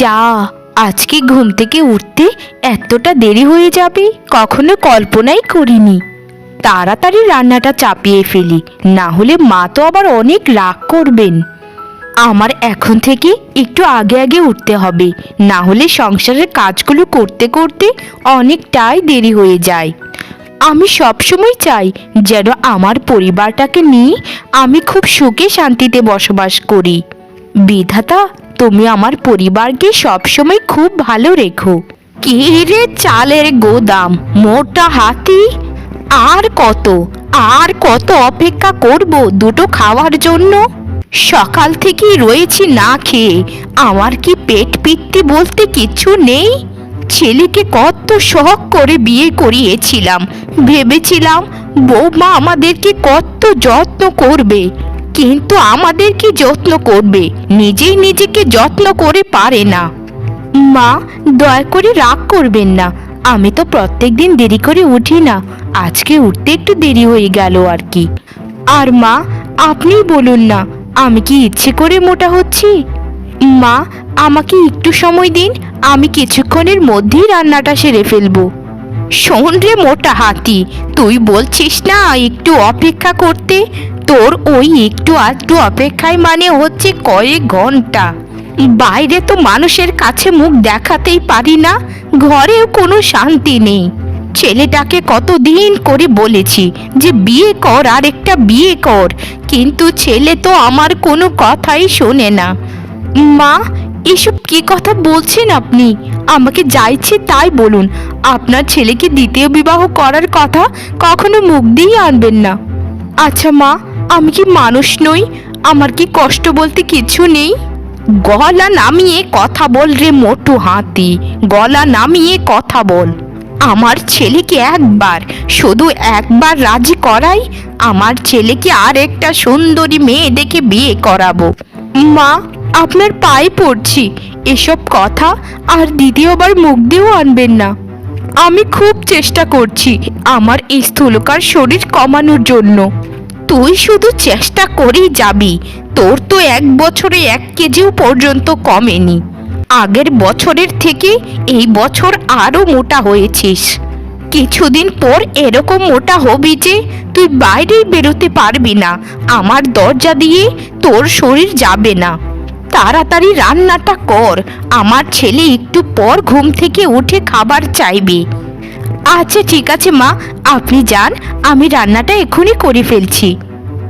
যা, আজকে ঘুম থেকে উঠতে এতটা দেরি হয়ে যাবে, কখনো কল্পনাই করিনি। তাড়াতাড়ি রান্নাটা চাপিয়ে ফেলি, না হলে মা তো আবার অনেক রাগ করবেন। আমার এখন থেকে একটু আগে আগে উঠতে হবে, না হলে সংসারের কাজগুলো করতে করতে অনেকটাই দেরি হয়ে যায়। আমি সবসময় চাই যেন আমার পরিবারটাকে নিয়ে আমি খুব সুখে শান্তিতে বসবাস করি। বিধাতা তুমি আমার পরিবারকে সবসময় খুব ভালো রেখো। কি রে চালের গোদাম, মোটা হাতি? আর কত আর কত অপেক্ষা করব দুটো খাওয়ার জন্য? সকাল থেকেই রয়েছি না খেয়ে, আমার কি পেট পিত্তি বলতে কিছু নেই? ছেলেকে কত শখ করে বিয়ে করিয়েছিলাম, ভেবেছিলাম বৌমা আমাদেরকে কত যত্ন করবে। কিন্তু আমাদের কি যত্ন করবে? নিজেই নিজেকে যত্ন করে পারে না। মা, দয়া করে রাগ করবেন না। আমি তো প্রত্যেকদিন দেরি করে উঠি না। আজকে উঠতে একটু দেরি হয়ে গেল আর কি। আর মা, আপনি বলুন না, আমি কি ইচ্ছে করে মোটা হচ্ছি? মা, আমাকে একটু সময় দিন, আমি কিছুক্ষণের মধ্যেই রান্নাটা সেরে ফেলব। শোন রে মোটা হাতি, তুই বলছিস না একটু অপেক্ষা করতে? তোর ওই একটু আধটু অপেক্ষায় মানে হচ্ছে কয়েক ঘণ্টা। বাইরে তো মানুষের কাছে মুখ দেখাতেই পারি না, ঘরেও কোনো শান্তি নেই। ছেলেটাকে কতদিন করে বলেছি যে বিয়ে কর আর একটা বিয়ে কর, কিন্তু ছেলে তো আমার কোনো কথাই শোনে না। মা, এসব কি কথা বলছেন আপনি? আমাকে যা ইচ্ছে তাই বলুন। আপনার ছেলেকে দ্বিতীয় বিবাহ করার কথা কখনো মুখ দিয়ে আনবেন না। আচ্ছা মা, আমি কি মানুষ নই? আমার কি কষ্ট বলতে কিছু নেই? গলা নামিয়ে কথা বল রে মোটু হাতি, গলা নামিয়ে কথা বল। আমার ছেলেকে একবার, শুধু একবার রাজি করাই, আমার ছেলেকে আর একটা সুন্দরী মেয়ে দেখে বিয়ে করাবো। মা, আপনার পায়ে পড়ছি, এসব কথা আর দ্বিতীয়বার মুখ দিয়েও আনবেন না। আমি খুব চেষ্টা করছি আমার এই স্থূলকার শরীর কমানোর জন্য। তুই শুধু চেষ্টা করেই যাবি। তোর তো এক বছরে এক কেজিও পর্যন্ত কমেনি। আগের বছরের থেকে এই বছর আরও মোটা হয়েছিস। কিছুদিন পর এরকম মোটা হবি যে তুই বাইরেই বেরোতে পারবি না। আমার দরজা দিয়ে তোর শরীর যাবে না। তাড়াতাড়ি রান্নাটা কর। আমার ছেলে একটু পর ঘুম থেকে উঠে খাবার চাইবে। আচ্ছা ঠিক আছে, মা। আপনি যান, আমি রান্নাটা এখনই করে ফেলছি।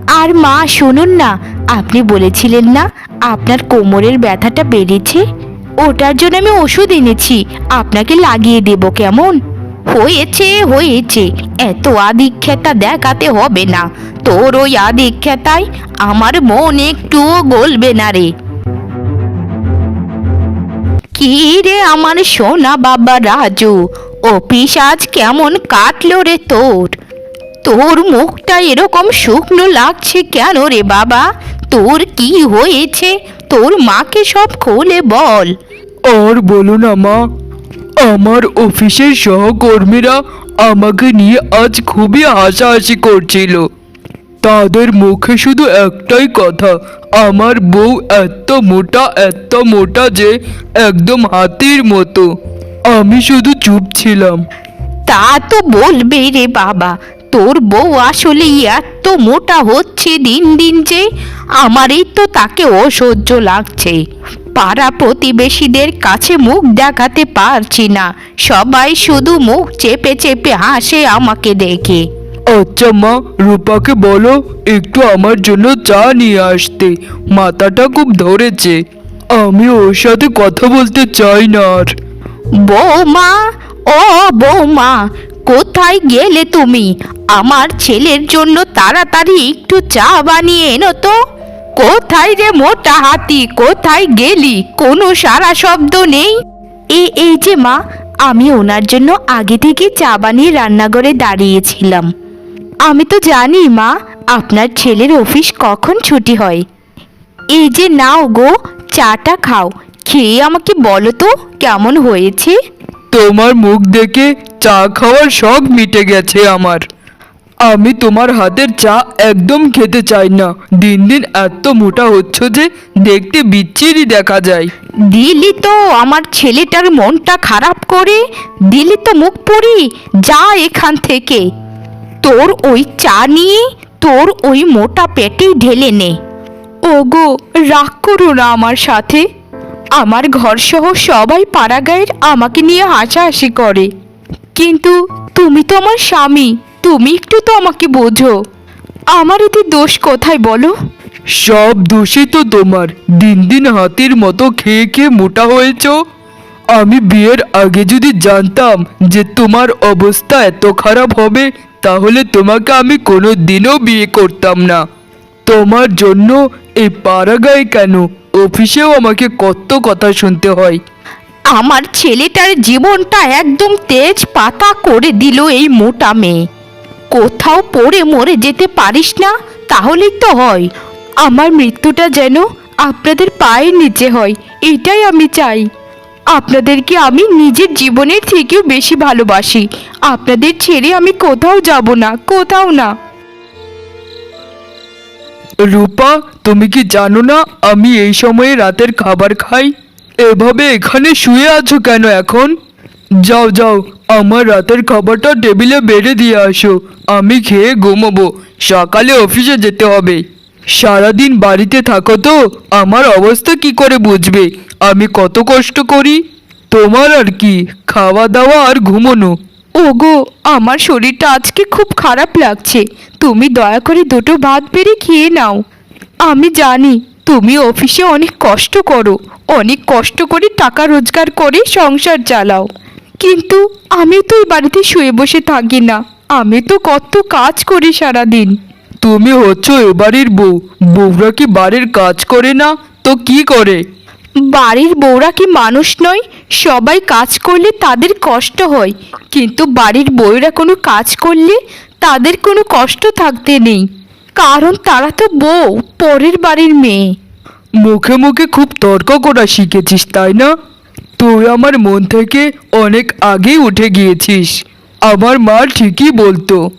আর মা, শুনুন না। আপনি বলেছিলেন না আপনার কোমরের ব্যথাটা বেড়েছে? ওটার জন্য আমি ওষুধ এনেছি। আপনাকে লাগিয়ে দেব কেমন? হয়েছে হয়েছে। এত আদিক্ষেতা দেখাতে হবে না। তোর ওই আদিক্ষেতায় আমার মন একটুও গলবে না রে। কি রে আমার সোনা বাবা রাজু? অফিস আজ কেমন কাটলো রে তোর? তোর মুখটা এরকম শুকনো লাগছে কেন রে বাবা? তোর কি হয়েছে? তোর মাকে সব খুলে বল। আর বলো না মা, আমার অফিসের সহকর্মীরা আমাকে নিয়ে আজ খুবই হাসাহাসি করছিল। তাদের মুখে শুধু একটাই কথা, আমার বউ এত মোটা এত মোটা যে একদম হাতির মতো। আমি শুধু চুপ ছিলাম। তা তো বলবেই রে বাবা, তোর বউ আসলে এত মোটা হচ্ছে দিন দিন যে আমারই তো তাকে অসহ্য লাগছে। পাড়া প্রতিবেশীদের কাছে মুখ দেখাতে পারছি না, সবাই শুধু মুখ চেপে চেপে হাসে আমাকে দেখে। আচ্ছা মা রূপাকে বলো একটু আমার জন্য চা নিয়ে আসতে। মাথাটা খুব ধরেছে। আমি ওর সাথে কথা বলতে চাই না আর। বৌমা ও বৌমা কোথায় গেলে তুমি? আমার ছেলের জন্য তাড়াতাড়ি একটু চা বানিয়ে এনো তো। কোথায় রে মোটা হাতি কোথায় গেলি? কোনো সারা শব্দ নেই। এ এই যে মা আমি ওনার জন্য আগে থেকে চা বানিয়ে রান্নাঘরে দাঁড়িয়েছিলাম। আমি তো জানি মা আপনার ছেলের অফিস কখন ছুটি হয়। এই যে নাও গো চাটা খাও। খেয়ে আমাকে বলো তো কেমন হয়েছে? তোমার মুখ দেখে চা খাওয়ার শখ মিটে গেছে আমার। আমি তোমার হাতের চা একদম খেতে চাই না। দিন দিন এত মোটা হচ্ছ যে দেখতে বিচ্ছিরি দেখা যায়। দিলি তো আমার ছেলেটার মনটা খারাপ করে দিলি তো মুখ পড়ি যা এখান থেকে। তোর ওই চা নিয়ে তোর ওই মোটা পেটে ঢেলে নে। ওগো, রাগ করো না আমার সাথে। আমার ঘর সহ সবাই পাড়াগাঁয়ের আমাকে নিয়ে হাসাহাসি করে। কিন্তু তুমি তো আমার স্বামী, তুমি একটু তো আমাকে বোঝো। আমার এতে দোষ কোথায় বলো? সব দোষই তো তোমার। দিন দিন হাতির মতো খেয়ে খেয়ে মোটা হয়েছ। আমি বিয়ের আগে যদি জানতাম যে তোমার অবস্থা এত খারাপ হবে তাহলে তোমাকে আমি কোনো দিনও বিয়ে করতাম না। তোমার জন্য এই পাড়াগায় কেন? অফিসেও আমাকে কত কথা শুনতে হয়। আমার ছেলেটার জীবনটা একদম তেজ পাতা করে দিল এই মোটা মেয়ে। কোথাও পড়ে মরে যেতে পারিস না, তাহলেই তো হয়। আমার মৃত্যুটা যেন আপনাদের পায়ের নিচে হয়, এটাই আমি চাই। আপনাদেরকে আমি নিজের জীবনের থেকেও বেশি ভালোবাসি। আপনাদের ছেড়ে আমি কোথাও যাব না, কোথাও না। রূপা, তুমি কি জানো না আমি এই সময়ে রাতের খাবার খাই? এভাবে এখানে শুয়ে আছো কেন এখন? যাও যাও, আমার রাতের খাবারটা টেবিলে বেড়ে দিয়ে আসো। আমি খেয়ে ঘুমোবো। সকালে অফিসে যেতে হবে। সারাদিন বাড়িতে থাকো তো, আমার অবস্থা কি করে বুঝবে? আমি কত কষ্ট করি। তোমার আর কি, খাওয়া দাওয়া আর ঘুমোনো। ওগো, আমার শরীরটা আজকে খুব খারাপ লাগছে। তুমি দয়া করে দুটো ভাত বেড়ে খেয়ে নাও। আমি জানি, তুমি অফিসে অনেক কষ্ট করো। অনেক কষ্ট করে টাকা রোজগার করে সংসার চালাও। কিন্তু আমি তো এই বাড়িতে শুয়ে বসে থাকি না। আমি তো কত কাজ করি সারাদিন। তুমি হচ্ছ এবারের বউ। বউরা কি বাড়ির কাজ করে না? তো কি করে? বাড়ির বউরা কি মানুষ নয়? সবাই কাজ করলে তাদের কষ্ট হয়। কিন্তু বাড়ির বউরা কোনো কাজ করলে তাদের কোনো কষ্ট থাকতে নেই। কারণ তারা তো বউ পরের বাড়ির মেয়ে। মুখে মুখে খুব তর্ক করা শিখেছিস তাই না? তুই আমার মন থেকে অনেক আগেই উঠে গিয়েছিস। আমার মা ঠিকই বলতো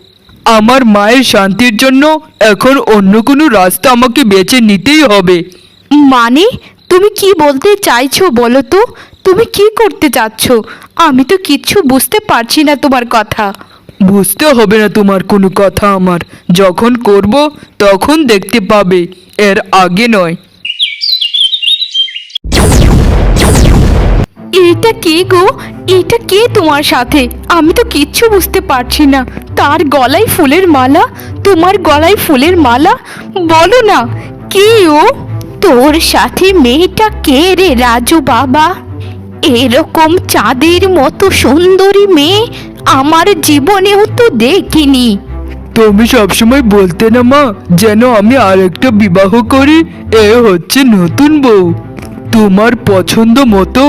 আমার মায়ের শান্তির জন্য এখন অন্য কোনো রাস্তা আমাকে বেছে নিতেই হবে। মানে তুমি কি বলতে চাইছো বলো তো? তুমি কি করতে চাচ্ছ আমি তো কিচ্ছু বুঝতে পারছি না তোমার কথা। বুঝতে হবে না তোমার কোনো কথা আমার। যখন করব তখন দেখতে পাবে। এর আগে নয়। এটা কে গো? এটা কে তোমার সাথে? আমি তো কিচ্ছু বুঝতে পারছি না। তার গলায় ফুলের মালা? তোমার গলায় ফুলের মালা? বলো না কে ও? তোর সাথে মেয়েটা কে রে রাজু বাবা? এরকম চাঁদের মতো সুন্দরী মেয়ে আমার জীবনেও তো দেখিনি। তুমি সবসময় বলতে না মা, যেন আমি আরেকটা বিবাহ করি, এ হচ্ছে নতুন বউ। তোমার পছন্দ মতো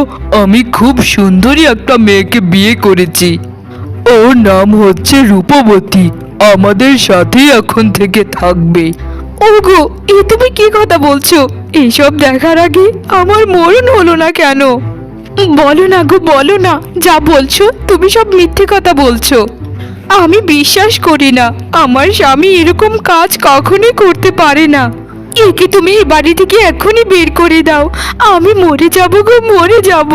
আমি খুব সুন্দরী একটা মেয়েকে বিয়ে করেছি। ওর নাম হচ্ছে রূপবতী, আমাদের সাথেই এখন থেকে থাকবে। ওগো, এ তুমি কি কথা বলছো? এইসব দেখার আগে আমার মরণ হলো না কেন? বলো না গো, বলো না, যা বলছো তুমি সব মিথ্যে কথা বলছো। আমি বিশ্বাস করি না, আমার স্বামী এরকম কাজ কখনোই করতে পারে না। একে তুমি এ বাড়ি থেকে এখনই বের করে দাও, আমি মরে যাব গো, মরে যাব।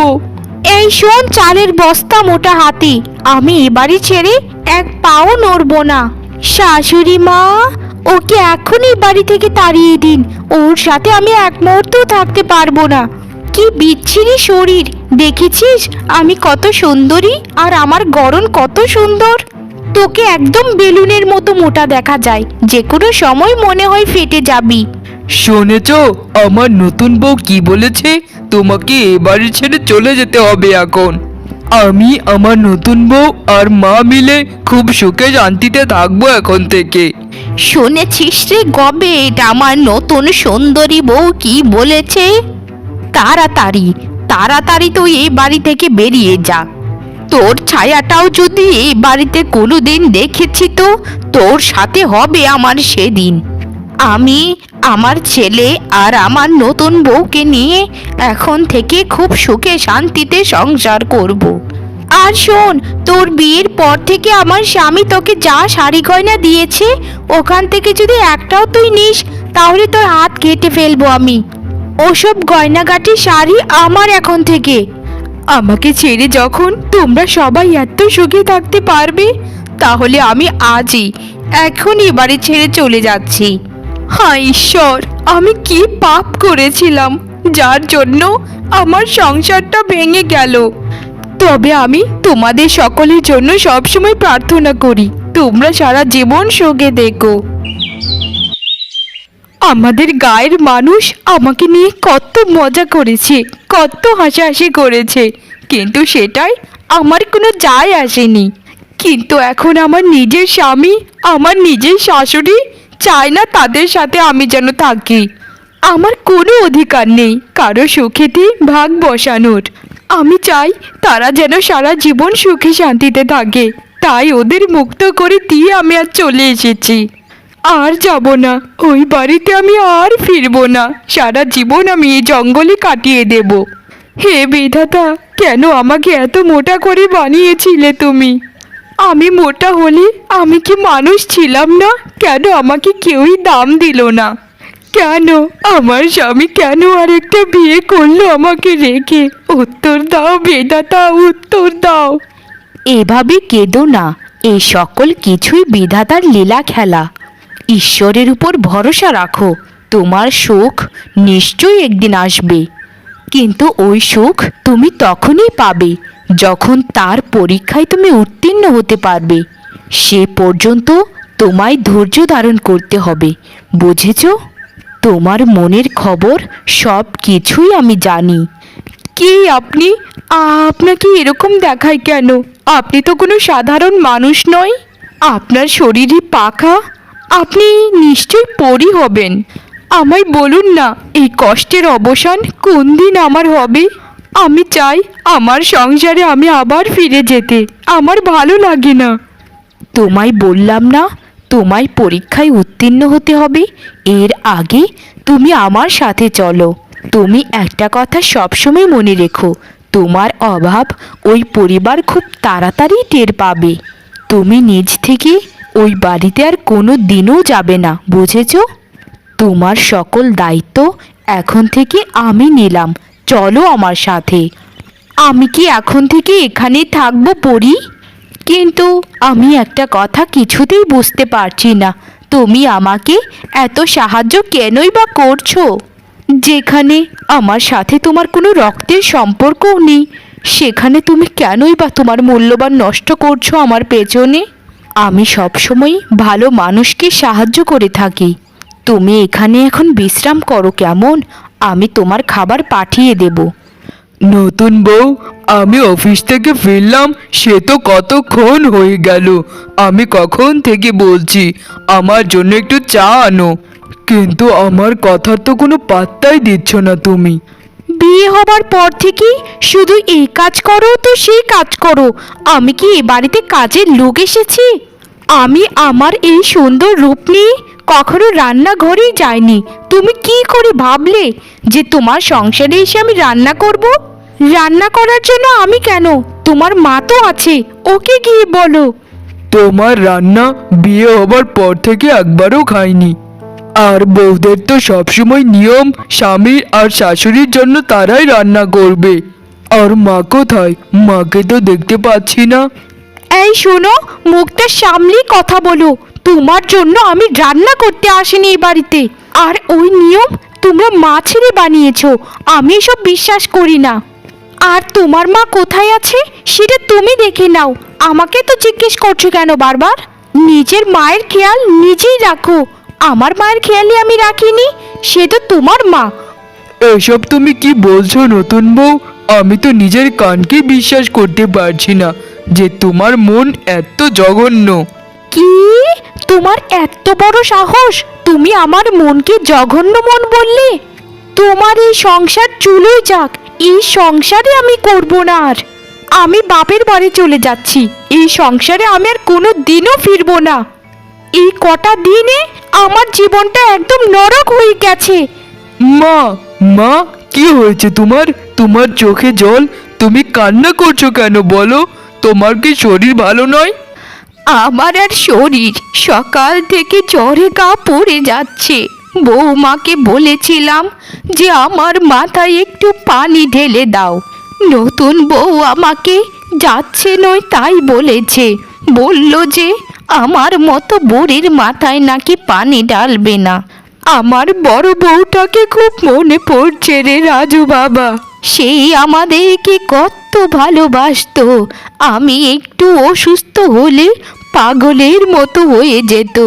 এই শোন চালের বস্তা মোটা হাতি, আমি এ বাড়ি ছেড়ে এক পাও নড়বো না। শাশুড়ি মা ওকে এখনই বাড়ি থেকে তাড়িয়ে দিন। ওর সাথে আমি এক মুহূর্তও থাকতে পারব না। কি বিচ্ছিরি শরীর। দেখেছিস? আমি কত সুন্দরী আর আমার গড়ন কত সুন্দর। তোকে একদম বেলুনের মতো মোটা দেখা যায়। যে কোনো সময় মনে হয় ফেটে যাবি। শুনেছ? আমার নতুন বউ কি বলেছে? তোমাকে এবারে ছেড়ে চলে যেতে হবে এখন। আমি আমার নতুন বউ আর মা মিলে খুব সুখে শান্তিতে থাকব এখন থেকে। শুনেছিস রে গবে এটা আমার নতুন সুন্দরী বউ কি বলেছে? তাড়াতাড়ি তাড়াতাড়ি তুই এই বাড়ি থেকে বেরিয়ে যা। তোর ছায়াটাও যদি এই বাড়িতে কোনোদিন দেখেছি তো, তোর সাথে হবে আমার সেদিন। আমি, আমার ছেলে আর আমার নতুন বউকে নিয়ে এখন থেকে খুব সুখে শান্তিতে সংসার করব। আর শোন, তোর বিয়ের পর থেকে আমার স্বামী তোকে যা শাড়ি গয়না দিয়েছে, ওখান থেকে যদি একটাও তুই নিস, তাহলে তোর হাত কেটে ফেলব আমি। ওসব গয়নাগাটি শাড়ি আমার এখন থেকে। আমাকে ছেড়ে যখন তোমরা সবাই এত সুখে থাকতে পারবে, তাহলে আমি আজই, এখনই বাড়ি ছেড়ে চলে যাচ্ছি। হায় ঈশ্বর, আমি কি পাপ করেছিলাম, যার জন্য আমার সংসারটা ভেঙে গেল। তবে আমি তোমাদের সকলের জন্য সবসময় প্রার্থনা করি, তোমরা সারা জীবন সুখে দেখো। আমাদের গায়ের মানুষ আমাকে নিয়ে কত মজা করেছে, কত হাসাহাসি করেছে, কিন্তু সেটাই আমার কোনো যায় আসেনি। কিন্তু এখন আমার নিজের স্বামী, আমার নিজের শাশুড়ি চায় না তাদের সাথে আমি যেন থাকি। আমার কোনো অধিকার নেই, কারও সুখেতে ভাগ বসানোর। আমি চাই তারা যেন সারা জীবন সুখে শান্তিতে থাকে। তাই ওদের মুক্ত করে দিয়ে আমি আর চলে এসেছি। আর যাব না, ওই বাড়িতে আমি আর ফিরবো না। সারা জীবন আমি এই জঙ্গলে কাটিয়ে দেব। হে বিধাতা, কেন আমাকে এত মোটা করে বানিয়েছিলে তুমি? আমি মোটা হলে আমি কি মানুষ ছিলাম না? কেন আমাকে কেউই দাম দিল না? কেন? আমার স্বামী কেন আরেকটা বিয়ে করল আমাকে রেখে? উত্তর দাও বেদাতা, উত্তর দাও। এভাবে কেঁদো না। এই সকল কিছুই বিধাতার লীলা খেলা। ঈশ্বরের উপর ভরসা রাখো। তোমার সুখ নিশ্চয়ই একদিন আসবে। কিন্তু ওই সুখ তুমি তখনই পাবে। যখন তার পরীক্ষায় তুমি উত্তীর্ণ হতে পারবে, সে পর্যন্ত তোমায় ধৈর্য ধারণ করতে হবে। বুঝেছ? তোমার মনের খবর সব কিছুই আমি জানি। কি আপনি? আপনাকে এরকম দেখায় কেন? আপনি তো কোনো সাধারণ মানুষ নয়। আপনার শরীরই পাখা। আপনি নিশ্চয়ই পরি হবেন। আমায় বলুন না, এই কষ্টের অবসান কোন দিন আমার হবে? আমি চাই আমার সংসারে আমি আবার ফিরে যেতে। আমার ভালো লাগে না। তোমায় বললাম না, তোমায় পরীক্ষায় উত্তীর্ণ হতে হবে। এর আগে তুমি আমার সাথে চলো। তুমি একটা কথা সবসময় মনে রেখো, তোমার অভাব ওই পরিবার খুব তাড়াতাড়ি টের পাবে। তুমি নিজ থেকে ওই বাড়িতে আর কোনো দিনও যাবে না, বুঝেছ? তোমার সকল দায়িত্ব এখন থেকে আমি নিলাম। চলো আমার সাথে। আমি কি এখন থেকে এখানে থাকব পড়ি কিন্তু আমি একটা কথা কিছুতেই বুঝতে পারছি না। তুমি আমাকে এত সাহায্য কেনই বা করছ? যেখানে আমার সাথে তোমার কোনো রক্তের সম্পর্কও নেই, সেখানে তুমি কেনই বা তোমার মূল্যবান নষ্ট করছ আমার পেছনে? আমি সবসময় ভালো মানুষকে সাহায্য করে থাকি। তুমি এখানে এখন বিশ্রাম করো কেমন? আমি তোমার খাবার পাঠিয়ে দেবো। নতুন বউ আমি অফিস থেকে ফিরলাম সে তো কতক্ষণ হয়ে গেল। আমি কখন থেকে বলছি আমার জন্য একটু চা আনো। কিন্তু আমার কথার তো কোনো পাত্তাই দিচ্ছ না তুমি। বিয়ে হবার পর থেকেই শুধু এই কাজ করো তো সেই কাজ করো। আমি কি এ বাড়িতে কাজের লোক এসেছি? আমি আমার এই সুন্দর রূপ নিয়ে কখনো রান্নাঘরেই যাইনি। তুমি কি করে ভাবলে যে তোমার সংসারে এসে আমি রান্না করব? রান্না করার জন্য আমি কেন? তোমার মা তো আছে, ওকে গিয়ে বলো। তোমার রান্না বিয়ে হবার পর থেকে একবারও খাইনি। আর বউদের তো সবসময় নিয়ম, স্বামী আর শাশুড়ির জন্য তারাই রান্না করবে। আর মা কোথায়? মাকে তো দেখতে পাচ্ছি না। এই শোনো মুখটা সামলেই কথা বলো। তোমার জন্য আমি রান্না করতে আসিনি এই বাড়িতে। আর ওই নিয়ম তোমরা মা ছেড়ে বানিয়েছ, আমি এসব বিশ্বাস করি না। আর তোমার মা কোথায় আছে, সেটা তুমি দেখে নাও। আমাকে তো জিজ্ঞেস করছ কেন বারবার? নিজের মায়ের খেয়াল নিজেই রাখো। আমার মায়ের খেয়ালই আমি রাখিনি, সে তো তোমার মা। এসব তুমি কি বলছো নতুন বউ? আমি তো নিজের কানকে বিশ্বাস করতে পারছি না। যে তোমার মন এত জঘন্য। কি? তোমার এত বড় সাহস? তুমি আমার মনকে জঘন্য মন বললে? তোমার এই সংসার চুলোই যাক এই সংসারে আমি করব না আর। আমি বাপের বাড়ি চলে যাচ্ছি এই সংসারে আমি আর কোনো দিনও ফিরবো না। এই কটা দিনে আমার জীবনটা একদম নরক হয়ে গেছে। মা মা কি হয়েছে তোমার? তোমার চোখে জল? তুমি কান্না করছ কেন বলো? তোমার কি শরীর ভালো নয়? আমার আর শরীর সকাল থেকে জ্বরে গা পড়ে যাচ্ছে। বৌমাকে বলেছিলাম যে আমার মাথায় একটু পানি ঢেলে দাও। নতুন বউ আমাকে যাচ্ছে নয় তাই বলেছে। বলল যে আমার মতো বুড়ির মাথায় নাকি পানি ডালবে না। আমার বড় বউটাকে খুব মনে পড়ছে রে রাজু বাবা। সেই আমাদেরকে কত ভালোবাসতো। আমি একটু অসুস্থ হলে পাগলের মতো হয়ে যেত।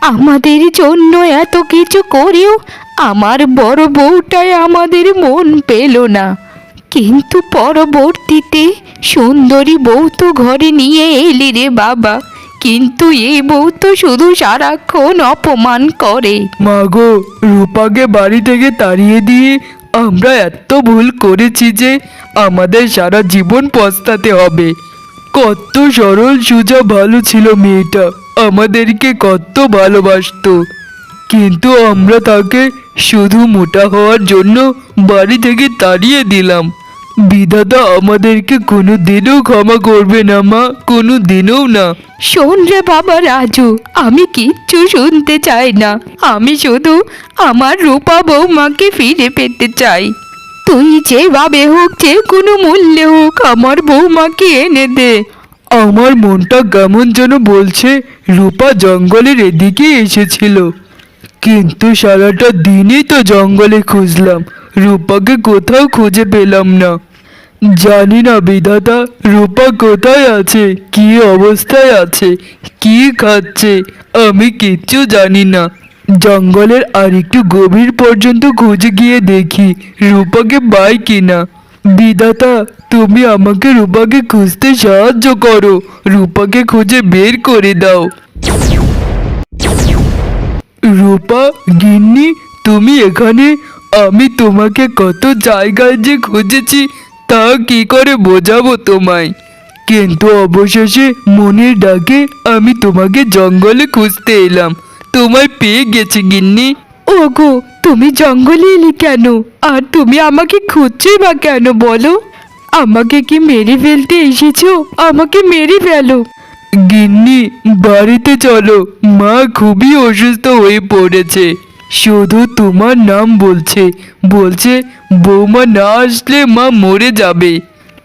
আমাদের জন্য এত কিছু করেও আমার বড় বউটাই আমাদের মন পেল না। কিন্তু পরবর্তীতে সুন্দরী বউ তো ঘরে নিয়ে এলি রে বাবা। কিন্তু এই বউ তো শুধু সারাক্ষণ অপমান করে। মাগো রূপাকে বাড়ি থেকে তাড়িয়ে দিয়ে আমরা এত ভুল করেছি যে আমাদের সারা জীবন পস্তাতে হবে। কত সরল সোজা ভালো ছিল মেয়েটা, আমাদেরকে কত ভালোবাসত। কিন্তু আমরা তাকে শুধু মোটা হওয়ার জন্য বাড়ি থেকে তাড়িয়ে দিলাম। বিধাতা আমাদেরকে কোনো দিনও ক্ষমা করবে না মা। কোনো দিনও না। শোন রে বাবা রাজু আমি কিচ্ছু শুনতে চাই না। আমি শুধু আমার রূপা বৌমাকে ফিরে পেতে চাই। তুই যেভাবে হোক যে কোনো মূল্যে হোক আমার বৌমাকে এনে দে। আমার মনটা কেমন যেন বলছে রূপা জঙ্গলের এদিকে এসেছিল। কিন্তু সারাটা দিনই তো জঙ্গলে খুঁজলাম। রূপাকে কোথাও খুঁজে পেলাম না। জানি না বিধাতা রূপা কোথায় আছে, কি অবস্থায় আছে, কি খাচ্ছে, আমি কিচ্ছু জানি না। জঙ্গলের আর একটু গভীর পর্যন্ত খুঁজে গিয়ে দেখি রূপাকে পাই কিনা। বিধাতা, তুমি আমাকে রূপাকে খুঁজতে সাহায্য করো, রূপাকে খুঁজে বের করে দাও। রূপা, গিন্নি, তুমি এখানে? আমি তোমাকে কত জায়গায় যে খুঁজেছি তা কি করে বোঝাবো তোমায়? কিন্তু অবশেষে মনের ডাকে আমি তোমাকে জঙ্গলে খুঁজতে এলাম। তোমায় পেয়ে গেছি গিন্নি। ওগো তুমি জঙ্গলে এলি কেন? আর তুমি আমাকে খুঁজছোই বা কেন বলো? আমাকে কি মেরে ফেলতে এসেছ? আমাকে মেরে ফেলো। গিন্নি বাড়িতে চলো। মা খুবই অসুস্থ হয়ে পড়েছে। শুধু তোমার নাম বলছে বলছে, বৌমা না আসলে মা মরে যাবে।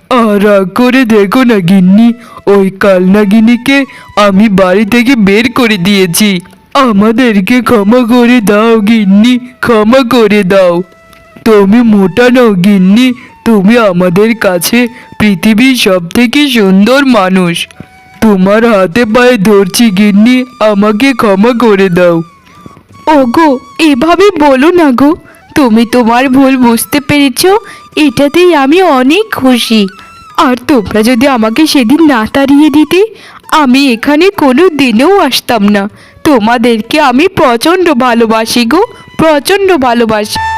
আর করে দেখো না গিন্নি, ওই কালনাগিনীকে আমি বাড়ি থেকে বের করে দিয়েছি। আমাদেরকে ক্ষমা করে দাও গিন্নি, ক্ষমা করে দাও। তুমি মোটা নও গিন্নি, তুমি আমাদের কাছে পৃথিবীর সব থেকে সুন্দর মানুষ। তোমার হাতে পায়ে ধরছি গিন্নি, আমাকে ক্ষমা করে দাও। ওগো এভাবে বলো না গো। তুমি তোমার ভুল বুঝতে পেরেছ, এটাতেই আমি অনেক খুশি। আর তোমরা যদি আমাকে সেদিন না তাড়িয়ে দিতে, আমি এখানে কোনো দিনেও আসতাম না। তোমাদেরকে আমি প্রচণ্ড ভালোবাসি গো, প্রচণ্ড ভালোবাসি।